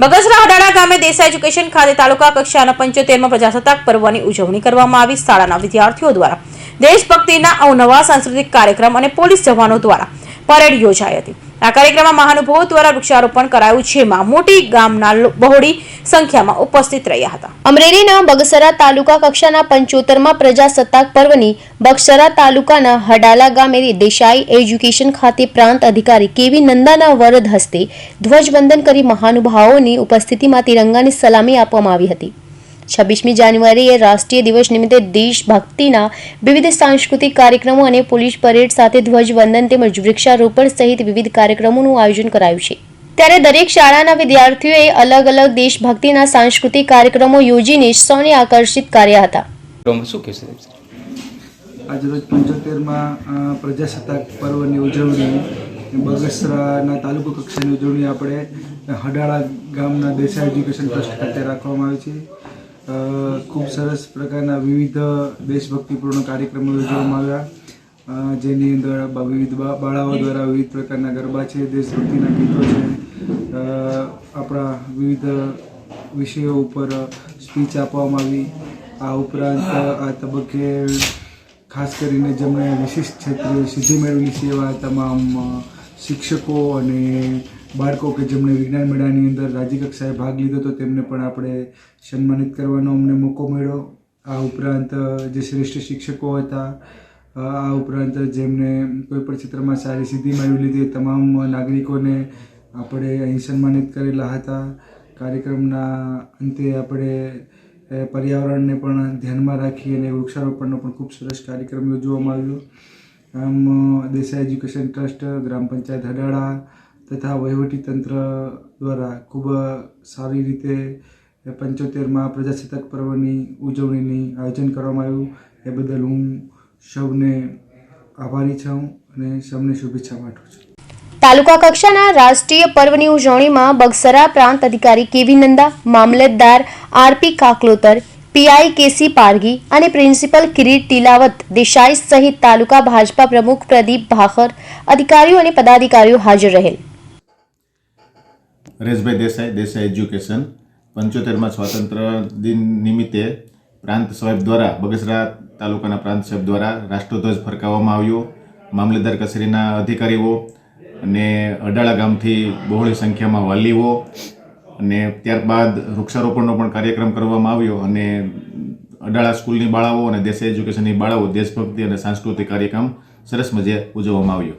બગસરા હડાળા ગામે દેસાઈ એજ્યુકેશન ખાતે તાલુકા કક્ષાના પંચોતેરમાં પ્રજાસત્તાક પર્વની ઉજવણી કરવામાં આવી. શાળાના વિદ્યાર્થીઓ દ્વારા દેશભક્તિના અવનવા સાંસ્કૃતિક કાર્યક્રમ અને પોલીસ જવાનો દ્વારા પરેડ યોજાઈ હતી. આ કાર્યક્રમમાં મહાનુભાવો દ્વારા વૃક્ષારોપણ કરાયું, જેમાં મોટી ગામના બહોળી સંખ્યામાં ઉપસ્થિત રહ્યા હતા. અમરેલીના બગસરા તાલુકા કક્ષાના પંચોતેરમાં પ્રજાસત્તાક પર્વની બગસરા તાલુકાના હડાલા ગામે દેસાઈ એજ્યુકેશન ખાતે પ્રાંત અધિકારી કેવી નંદાના વરદ હસ્તે ધ્વજવંદન કરી મહાનુભાવોની ઉપસ્થિતિમાં તિરંગાની સલામી આપવામાં આવી હતી. છવ્વીસમી જાન્યુઆરીએ રાષ્ટ્રીય દિવસ નિમિત્તે દેશભક્તિના વિવિધ સાંસ્કૃતિક કાર્યક્રમો અને પોલીસ પરેડ સાથે ધ્વજવંદન તેમજ વૃક્ષારોપણ સહિત વિવિધ કાર્યક્રમોનું આયોજન કરાયું છે. ત્યારે દરેક શાળાના વિદ્યાર્થીઓએ અલગ અલગ દેશભક્તિના સાંસ્કૃતિક કાર્યક્રમો યોજીને સૌને આકર્ષિત કર્યા હતા. શું કહેશો આજરોજ પંચોતેરમાં પ્રજાસત્તાક પર્વની ઉજવણી બગસરાના તાલુકા કક્ષાની ઉજવણી આપણે હડાળા ગામના દેસાઈ એજ્યુકેશન ટ્રસ્ટ ખાતે રાખવામાં આવી છે. ખૂબ સરસ પ્રકારના વિવિધ દેશભક્તિપૂર્ણ કાર્યક્રમો યોજવામાં આવ્યા. જેની અંદર વિવિધ બા- બાળાઓ દ્વારા વિવિધ પ્રકારના ગરબા છે દેશભક્તિના ગીતો છે. આપણા વિવિધ વિષયો ઉપર સ્પીચ આપવામાં આવી. આ ઉપરાંત આ તબક્કે ખાસ કરીને જેમણે વિશિષ્ટ ક્ષેત્રે સિદ્ધિ મેળવેલી છે એવા તમામ શિક્ષકો અને બાળકો કે જેમણે વિજ્ઞાન મેળાની અંદર રાજ્ય કક્ષાએ ભાગ લીધો હતો તેમને પણ આપણે સન્માનિત કરવાનો અમને મોકો મળ્યો. આ ઉપરાંત જે શ્રેષ્ઠ શિક્ષકો હતા, આ ઉપરાંત જેમણે કોઈ પણ ક્ષેત્રમાં સારી સિદ્ધિ મેળવી લીધી તમામ નાગરિકોને આપણે અહીં સન્માનિત કરેલા હતા. કાર્યક્રમના અંતે આપણે પર્યાવરણને પણ ધ્યાનમાં રાખી અને વૃક્ષારોપણનો પણ ખૂબ સરસ કાર્યક્રમ યોજવામાં આવ્યો. આમ દેસાઈ એજ્યુકેશન ટ્રસ્ટ, ગ્રામ પંચાયત હડાળા તથા વહીવટીતંત્ર દ્વારા ખૂબ સારી રીતે પંચોતેરમાં પ્રજાસત્તાક પર્વની ઉજવણીની આયોજન કરવામાં આવ્યું. એ બદલ હું સૌને આભારી છું અને સૌને શુભેચ્છા પાઠવું છું. તાલુકા કક્ષાના રાષ્ટ્રીય પર્વની ઉજવણીમાં બગસરા પ્રાંત અધિકારી કેવી નંદા, મામલતદાર RP Kaklotar, PI KC Pargi અને પ્રિન્સિપલ કિરીટ ટીલાવત, દેસાઈ સહિત તાલુકા ભાજપા પ્રમુખ પ્રદીપ ભાખર, અધિકારીઓ અને પદાધિકારીઓ હાજર રહેલ. રેશભાઈ દેસાઈ દેસાઈ એજ્યુકેશન, પંચોતેરમાં સ્વાતંત્ર્ય દિન નિમિત્તે પ્રાંત સાહેબ દ્વારા, બગસરા તાલુકાના પ્રાંત સાહેબ દ્વારા રાષ્ટ્રધ્વજ ફરકાવવામાં આવ્યો. મામલતદાર કચેરીના અધિકારીઓ અને અડાળા ગામથી બહોળી સંખ્યામાં વાલીઓ અને ત્યારબાદ વૃક્ષારોપણનો પણ કાર્યક્રમ કરવામાં આવ્યો અને અડાળા સ્કૂલની બાળાઓ અને દેશ એજ્યુકેશનની બાળાઓ, દેશભક્તિ અને સાંસ્કૃતિક કાર્યક્રમ સરસ મજે ઉજવવામાં આવ્યો.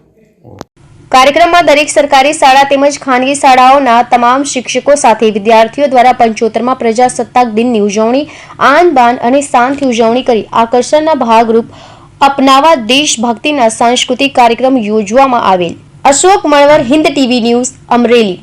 કાર્યક્રમમાં દરેક સરકારી શાળા તેમજ ખાનગી શાળાઓના તમામ શિક્ષકો સાથે વિદ્યાર્થીઓ દ્વારા પંચોતેરમાં પ્રજાસત્તાક દિનની ઉજવણી આન બાન અને શાનથી ઉજવણી કરી આકર્ષણના ભાગરૂપ અપનાવા દેશભક્તિના સાંસ્કૃતિક કાર્યક્રમ યોજવામાં આવેલ. Ashok Malvar Hind TV news Amreli